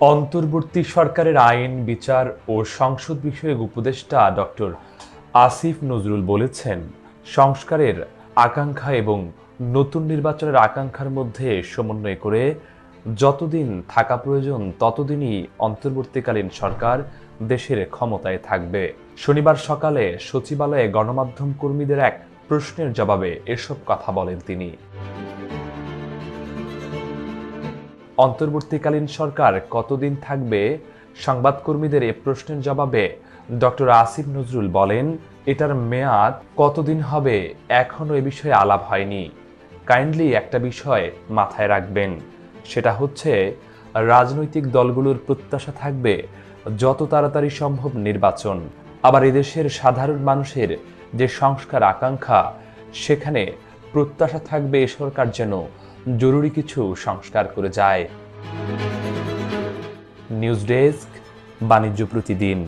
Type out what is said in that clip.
অন্তর্বর্তী সরকারের আইন, বিচার ও সংসদ বিষয়ক উপদেষ্টা ডক্টর আসিফ নজরুল বলেছেন, সংস্কারের আকাঙ্ক্ষা এবং নতুন নির্বাচনের আকাঙ্ক্ষার মধ্যে সমন্বয় করে যতদিন থাকা প্রয়োজন ততদিনই অন্তর্বর্তীকালীন সরকার দেশের ক্ষমতায় থাকবে। শনিবার সকালে সচিবালয়ে গণমাধ্যম কর্মীদের এক প্রশ্নের জবাবে এসব কথা বলেন তিনি। অন্তর্বর্তীকালীন সরকার কতদিন থাকবে? সংবাদকর্মীদের এ প্রশ্নের জবাবে ডক্টর আসিফ নজরুল বলেন, এটার মেয়াদ কতদিন হবে এখনও এ বিষয়ে আলাপ হয়নি। কাইন্ডলি একটা বিষয় মাথায় রাখবেন, সেটা হচ্ছে রাজনৈতিক দলগুলোর প্রত্যাশা থাকবে যত তাড়াতাড়ি সম্ভব নির্বাচন। আবার এদেশের সাধারণ মানুষের যে সংস্কার আকাঙ্ক্ষা, সেখানে প্রত্যাশা থাকবে এ সরকার যেন জরুরি কিছু সংস্কার করে যায়। নিউজ ডেস্ক বাণিজ্য প্রতিদিন।